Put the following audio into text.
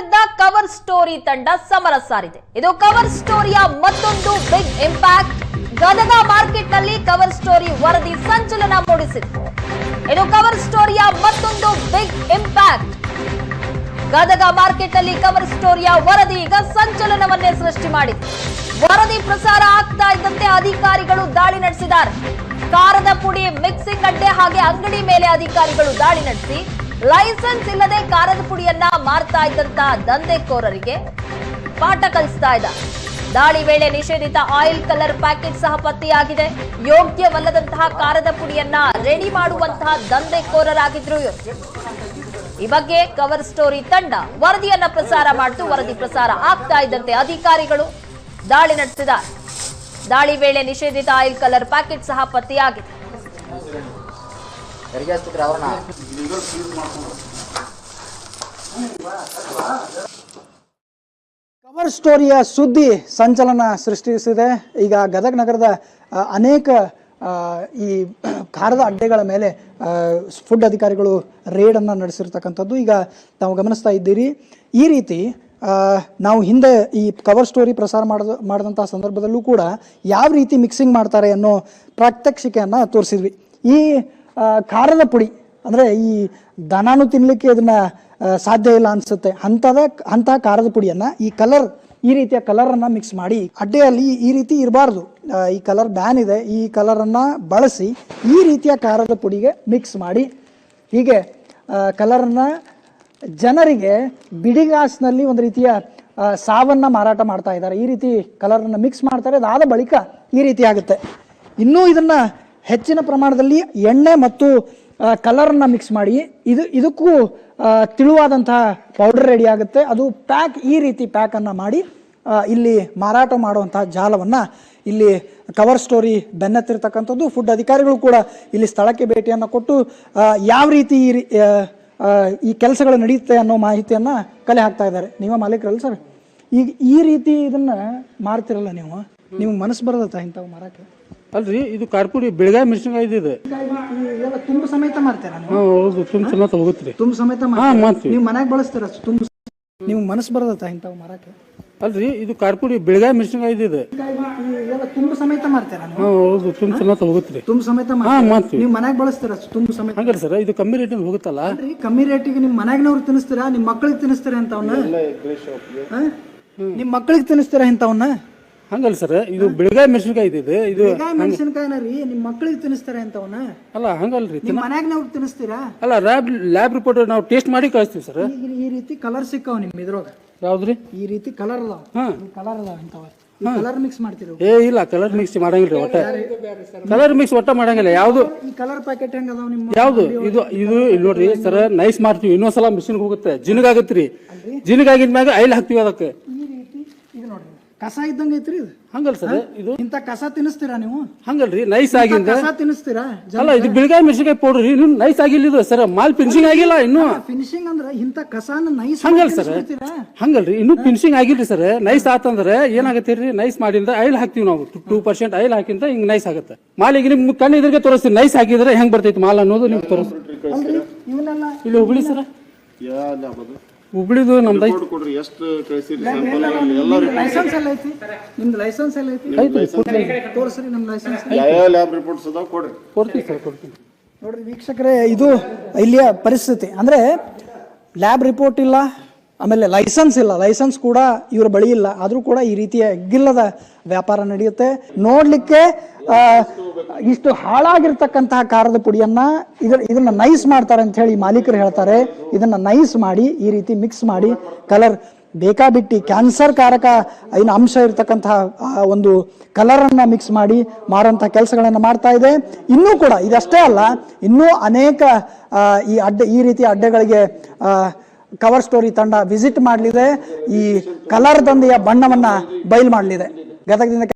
ವಿರುದ್ಧ cover story ತಂಡ ಸಮರ ಸಾರಿದೆ. ಇದು ಕವರ್ ಸ್ಟೋರಿಯ ಮತ್ತೊಂದು ಬಿಗ್ ಇಂಪ್ಯಾಕ್ಟ್ ಗದಗ ಮಾರ್ಕೆಟ್ನಲ್ಲಿ ಕವರ್ ಸ್ಟೋರಿ ವರದಿ ಸಂಚಲನ ಮೂಡಿಸಿತ್ತು ಇದು ಕವರ್ ಸ್ಟೋರಿಯ ಮತ್ತೊಂದು ಬಿಗ್ ಇಂಪ್ಯಾಕ್ಟ್ ಗದಗ ಮಾರ್ಕೆಟ್ನಲ್ಲಿ ಕವರ್ ಸ್ಟೋರಿಯ ವರದಿ ಈಗ ಸಂಚಲನವನ್ನೇ ಸೃಷ್ಟಿ ಮಾಡಿತ್ತು ವರದಿ ಪ್ರಸಾರ ಆಗ್ತಾ ಇದ್ದಂತೆ ಅಧಿಕಾರಿಗಳು ದಾಳಿ ನಡೆಸಿದ್ದಾರೆ. ಕಾರದ ಪುಡಿ ಮಿಕ್ಸಿಂಗ್ ಅಡ್ಡೆ ಹಾಗೆ ಅಂಗಡಿ ಮೇಲೆ ಅಧಿಕಾರಿಗಳು ದಾಳಿ ನಡೆಸಿ ಲೈಸೆನ್ಸ್ ಇಲ್ಲದೆ ಕಾರದ ಪುಡಿಯನ್ನ ಮಾರ್ತಾ ಇದ್ದಂತ ದಂಧೆಕೋರರಿಗೆ ಪಾಠ ಕಲಿಸ್ತಾ ಇದ್ದ. ದಾಳಿ ವೇಳೆ ನಿಷೇಧಿತ ಆಯಿಲ್ ಕಲರ್ ಪ್ಯಾಕೆಟ್ ಸಹ ಪತ್ತೆಯಾಗಿದೆ. ಯೋಗ್ಯವಲ್ಲದಂತಹ ಕಾರದ ಪುಡಿಯನ್ನ ರೆಡಿ ಮಾಡುವಂತಹ ದಂಧೆಕೋರರಾಗಿದ್ರು ಈ ಬಗ್ಗೆ ಕವರ್ ಸ್ಟೋರಿ ತಂಡ ವರದಿಯನ್ನ ಪ್ರಸಾರ ಮಾಡಿತು. ವರದಿ ಪ್ರಸಾರ ಆಗ್ತಾ ಇದ್ದಂತೆ ಅಧಿಕಾರಿಗಳು ದಾಳಿ ನಡೆಸಿದ ದಾಳಿ ವೇಳೆ ನಿಷೇಧಿತ ಆಯಿಲ್ ಕಲರ್ ಪ್ಯಾಕೆಟ್ ಸಹ ಪತ್ತೆಯಾಗಿದೆ. ಕವರ್ ಸ್ಟೋರಿಯ ಸುದ್ದಿ ಸಂಚಲನ ಸೃಷ್ಟಿಸಿದೆ. ಈಗ ಗದಗ ನಗರದ ಅನೇಕ ಈ ಖಾರದ ಅಡ್ಡೆಗಳ ಮೇಲೆ ಫುಡ್ ಅಧಿಕಾರಿಗಳು ರೇಡನ್ನು ನಡೆಸಿರ್ತಕ್ಕಂಥದ್ದು. ಈಗ ನಾವು ಗಮನಿಸ್ತಾ ಇದ್ದೀರಿ. ಈ ರೀತಿ ನಾವು ಹಿಂದೆ ಈ ಕವರ್ ಸ್ಟೋರಿ ಪ್ರಸಾರ ಮಾಡಿದ ಮಾಡಿದಂಥ ಸಂದರ್ಭದಲ್ಲೂ ಕೂಡ ಯಾವ ರೀತಿ ಮಿಕ್ಸಿಂಗ್ ಮಾಡ್ತಾರೆ ಅನ್ನೋ ಪ್ರಾತ್ಯಕ್ಷಿಕೆಯನ್ನು ತೋರಿಸಿದ್ವಿ. ಈ ಖಾರದ ಪುಡಿ. ಅಂದರೆ ಈ ದನಾನು ತಿನ್ನಲಿಕ್ಕೆ ಇದನ್ನು ಸಾಧ್ಯ ಇಲ್ಲ ಅನ್ಸುತ್ತೆ. ಅಂಥದ ಅಂತಹ ಖಾರದ ಪುಡಿಯನ್ನ ಈ ಕಲರ್, ಈ ರೀತಿಯ ಕಲರನ್ನು ಮಿಕ್ಸ್ ಮಾಡಿ ಅಡ್ಡೆಯಲ್ಲಿ ಈ ರೀತಿ ಇರಬಾರ್ದು. ಈ ಕಲರ್ ಬ್ಯಾನ್ ಇದೆ. ಈ ಕಲರನ್ನು ಬಳಸಿ ಈ ರೀತಿಯ ಖಾರದ ಪುಡಿಗೆ ಮಿಕ್ಸ್ ಮಾಡಿ ಹೀಗೆ ಕಲರನ್ನು ಜನರಿಗೆ ಬಿಡಿಗಾಸ್ನಲ್ಲಿ ಒಂದು ರೀತಿಯ ಸಾವನ್ನು ಮಾರಾಟ ಮಾಡ್ತಾ ಇದ್ದಾರೆ. ಈ ರೀತಿ ಕಲರನ್ನು ಮಿಕ್ಸ್ ಮಾಡ್ತಾರೆ. ಅದಾದ ಬಳಿಕ ಈ ರೀತಿ ಆಗುತ್ತೆ. ಇನ್ನೂ ಇದನ್ನ ಹೆಚ್ಚಿನ ಪ್ರಮಾಣದಲ್ಲಿ ಎಣ್ಣೆ ಮತ್ತು ಕಲರನ್ನು ಮಿಕ್ಸ್ ಮಾಡಿ ಇದು ಇದಕ್ಕೂ ತಿಳುವಾದಂತಹ ಪೌಡರ್ ರೆಡಿ ಆಗುತ್ತೆ. ಅದು ಪ್ಯಾಕ್ ಈ ರೀತಿ ಪ್ಯಾಕನ್ನು ಮಾಡಿ ಇಲ್ಲಿ ಮಾರಾಟ ಮಾಡುವಂತಹ ಜಾಲವನ್ನು ಇಲ್ಲಿ ಕವರ್ ಸ್ಟೋರಿ ಬೆನ್ನತ್ತಿರ್ತಕ್ಕಂಥದ್ದು ಫುಡ್ ಅಧಿಕಾರಿಗಳು ಕೂಡ ಇಲ್ಲಿ ಸ್ಥಳಕ್ಕೆ ಭೇಟಿಯನ್ನು ಕೊಟ್ಟು ಯಾವ ರೀತಿ ಈ ಕೆಲಸಗಳು ನಡೆಯುತ್ತೆ ಅನ್ನೋ ಮಾಹಿತಿಯನ್ನು ಕಲೆ ಹಾಕ್ತಾ ಇದ್ದಾರೆ. ನೀವೇ ಮಾಲೀಕರಲ್ಲ ಸರ್? ಈಗ ಈ ರೀತಿ ಇದನ್ನು ಮಾರ್ತಿರಲ್ಲ ನೀವು? ನಿಮ್ಗೆ ಮನಸ್ಸು ಬರೋದತ್ತ ಇಂಥವು ಮಾರಕ್ಕೆ ಅಲ್ರಿ ಇದು ಕಾರ್ಪುಡಿ ಬೆಳಗಾವಿ ಮೆಣಸಿನಕಾಯಿ ಇದೆ ಇದೆಲ್ಲ ತುಂಬ ಸಮೇತ ನೀವು? ಹಾಂ ಹೌದು ತುಂಬ ಸಮೇತ ಹೋಗುತ್ತೆ. ತುಂಬ ಸಮೇತ ಹಾಂ ಮಾರ್ತೀರಾ? ಮಾಡ್ತೀವಿ. ನೀವು ಮನ್ಯಾಗ ಬಳಸ್ತೀರ ತುಂಬ? ನೀವು ಮನಸ್ಸು ಬರೋದತ್ತ ಇಂಥವು ಮಾರಕ್ಕೆ? ಅಲ್ರಿ ಇದು ಕಾರ್ಪುಡಿ ಬೆಳಗಾವಿ ಮೆಣಸಿನಕಾಯಿ ಇದೆ ಇದೆಲ್ಲ ತುಂಬ ಸಮೇತ ಮಾರ್ತೀರಾ ನೀವು? ಹಾಂ ಹೌದು ತುಂಬ ಸಮೇತ ಹೋಗುತ್ತೆ ತುಂಬ ಸಮೇತ ಹಾಂ? ಮಾಡ್ತೀವಿ. ನೀವು ಮನ್ಯಾಗ ಬಳಸ್ತೀರ ತುಂಬ ಸಮೇತ? ಹಂಗಲ್ಲ ಸರ್ ಇದು ಕಮ್ಮಿ ರೇಟಿಂದ ಹೋಗುತ್ತಲ್ಲ? ಅಲ್ರಿ ಕಮ್ಮಿ ರೇಟಿಗೆ ನಿಮ್ಮ ಮನೆಗ್ನವ್ರು ತಿನ್ನಿಸ್ತೀರಾ? ನಿಮ್ಮ ಮಕ್ಕಳಿಗೆ ತಿನ್ನಿಸ್ತೀರಾ ಇಂಥವನ್ನ ಹಾ? ನಿಮ್ಮ ಮಕ್ಕಳಿಗೆ ತಿನ್ನಿಸ್ತೀರಾ ಇಂಥವನ್ನ ಹಂಗಲ್ಲ ಸರ್ ಇದು ಬೆಳಗಾವಿ ಮೆಣಸಿನಕಾಯಿ ಇದೆ ಇದು. ಇದು ಮೆಣಸಿನಕಾಯಿನ ರೀ ನಿಮ್ಮ ಮಕ್ಕಳಿಗೆ ತಿನ್ನಿಸ್ತಾರೆ ಅಂತವನ ಅಲ್ಲ ಹಂಗಲ್ರಿ ನಿಮ್ಮ ಮನ್ಯಾಗ್ನವ್ರು ತಿನ್ನಿಸ್ತೀರಾ? ಅಲ್ಲ ಲ್ಯಾಬ್ ಲ್ಯಾಬ್ ರಿಪೋರ್ಟ್ ನಾವು ಟೇಸ್ಟ್ ಮಾಡಿ ಕಳಿಸ್ತೀವಿ ಸರ್. ಈಗ ಈ ರೀತಿ ಕಲರ್ ಸಿಕ್ಕಾವ ನಿಮ್ಮ ಇದ್ರೊಳಗ? ಯಾವ್ದ್ರಿ? ಈ ರೀತಿ ಕಲರ್ ಅದಾವ? ಹಾಂ. ಕಲರ್ ಅದಾವ ಇಂಥವ ಕಲರ್ ಮಿಕ್ಸ್ ಮಾಡ್ತೀರಿ? ಏ ಇಲ್ಲ ಕಲರ್ ಮಿಕ್ಸ್ ಮಾಡಂಗಿಲ್ಲ ಒಟ್ಟ. ಕಲರ್ ಮಿಕ್ಸ್ ಒಟ್ಟ ಮಾಡಂಗಿಲ್ಲ ಯಾವುದು? ಈ ಕಲರ್ ಪ್ಯಾಕೆಟ್ ಹೆಂಗ್ ಅದಾವ ನಿಮ್ಮ ಯಾವ್ದು? ಇದು ಇದು ಇಲ್ಲಿ ನೋಡ್ರಿ ಸರ್ ನೈಸ್ ಮಾಡ್ತೀವಿ ಇನ್ನೊಂದ್ಸಲ ಮಿಷಿನ್ಗೆ ಹೋಗುತ್ತೆ. ಜಿನಗಾಗತ್ರಿ. ಜಿನಗಾಗಿದ್ಮ್ಯಾಗ ಐಲ್ ಹಾಕ್ತಿವಿ ಅದಕ್ಕೆ. ಈ ರೀತಿ ಇದು ನೋಡ್ರಿ. ಕಸ ಇದ್ದಂಗೆ ಐತ್ರಿ ಇದು. ಹಂಗಲ್ ಸರ್ ಇದು ಇಂಥ ಕಸ ತಿನ್ನಿಸ್ತೀರಾ ನೀವು? ಹಂಗಲ್ರಿ ನೈಸ್ ಆಗಿಂದ? ಕಸ ತಿನ್ನಿಸ್ತೀರಾ ಅಲ್ಲ ಇದು ಬೆಳಗಾವಿ ಮೆಣಸಿನಕಾಯಿ ಪೌಡರ್ ಇದು ನೈಸ್ ಆಗಿಲ್ಲ ಇದು ಸರ್. ಮಾಲ್ ಫಿನಿಶಿಂಗ್ ಆಗಿಲ್ಲ ಇನ್ನು. ಫಿನಿಶಿಂಗ್ ಅಂದ್ರೆ ಇಂಥ ಕಸಾನ ನೈಸ್ ಹಂಗಲ್ ಸರ್. ಹಂಗಲ್ರಿ ಇನ್ನು ಫಿನಿಶಿಂಗ್ ಆಗಿಲ್ರಿ ಸರ್. ನೈಸ್ ಆತಂದ್ರೆ ಏನಾಗತ್ತೆ ರೀ ನೈಸ್ ಮಾಡಿಂದ ಆಯಿಲ್ ಹಾಕ್ತಿವಿ ನಾವು. ಟೂ ಪರ್ಸೆಂಟ್ ಆಯಿಲ್ ಹಾಕಿಂದ ಹಿಂಗ್ ನೈಸ್ ಆಗುತ್ತೆ. ಮಾಲ್ ಈಗ ನಿಮ್ ಕಣ್ಣು ಇದ್ರಿಗೆ ತೋರಿಸ್ತೀವಿ ನೈಸ್ ಹಾಕಿದ್ರೆ ಹೆಂಗ್ ಬರ್ತೈತಿ ಮಾಲ್ ಅನ್ನೋದು ನಿಮ್ಗೆ ತೋರಿಸ್ತೀವಿ ಇಲ್ಲಿ ಹುಬ್ಳಿ ಸರ್. ಹುಬ್ಳಿದು ನಮ್ದು ಐತಿ ಕೊಡ್ರಿ ಎಷ್ಟು ಕಳಿಸಿರಿ ಎಲ್ಲ ಲೈಸೆನ್ಸ್ ಎಲ್ಲ ಐತಿ. ನಿಮ್ದು ಲೈಸೆನ್ಸ್ ಎಲ್ಲ ಐತಿ. ತೋರಿಸ್ರಿ ನಮ್ಮ ಲೈಸೆನ್ಸ್ ಯಾವ ಲ್ಯಾಬ್ ರಿಪೋರ್ಟ್ಸ್ ಅದಾವ ಕೊಡ್ರಿ. ಕೊಡ್ತೀವಿ ಸರ್ ಕೊಡ್ತೀವಿ. ನೋಡ್ರಿ ವೀಕ್ಷಕರೇ ಇದು ಇಲ್ಲಿಯ ಪರಿಸ್ಥಿತಿ. ಅಂದ್ರೆ ಲ್ಯಾಬ್ ರಿಪೋರ್ಟ್ ಇಲ್ಲ ಆಮೇಲೆ ಲೈಸೆನ್ಸ್ ಇಲ್ಲ, ಲೈಸೆನ್ಸ್ ಕೂಡ ಇವ್ರ ಬಳಿ ಇಲ್ಲ. ಆದರೂ ಕೂಡ ಈ ರೀತಿಯ ಗಿಲ್ಲದ ವ್ಯಾಪಾರ ನಡೆಯುತ್ತೆ. ನೋಡಲಿಕ್ಕೆ ಇಷ್ಟು ಹಾಳಾಗಿರ್ತಕ್ಕಂತಹ ಖಾರದ ಪುಡಿಯನ್ನ ಇದರ, ಇದನ್ನ ನೈಸ್ ಮಾಡ್ತಾರೆ ಅಂತ ಹೇಳಿ ಮಾಲೀಕರು ಹೇಳ್ತಾರೆ. ಇದನ್ನ ನೈಸ್ ಮಾಡಿ, ಈ ರೀತಿ ಮಿಕ್ಸ್ ಮಾಡಿ ಕಲರ್ ಬೇಕಾಬಿಟ್ಟಿ ಕ್ಯಾನ್ಸರ್ ಕಾರಕ ಏನು ಅಂಶ ಇರತಕ್ಕಂತಹ ಒಂದು ಕಲರನ್ನು ಮಿಕ್ಸ್ ಮಾಡಿ ಮಾರುವಂಥ ಕೆಲಸಗಳನ್ನು ಮಾಡ್ತಾ ಇದೆ. ಇನ್ನೂ ಕೂಡ, ಇದಷ್ಟೇ ಅಲ್ಲ, ಇನ್ನೂ ಅನೇಕ ಈ ಅಡ್ಡ, ಈ ರೀತಿಯ ಅಡ್ಡೆಗಳಿಗೆ ಕವರ್ ಸ್ಟೋರಿ ತಂಡ ವಿಸಿಟ್ ಮಾಡಲಿದೆ. ಈ ಕಲರ್ ತಂದೆಯ ಬಣ್ಣವನ್ನು ಬಯಲು ಮಾಡಲಿದೆ. ಗದಗದಿಂದ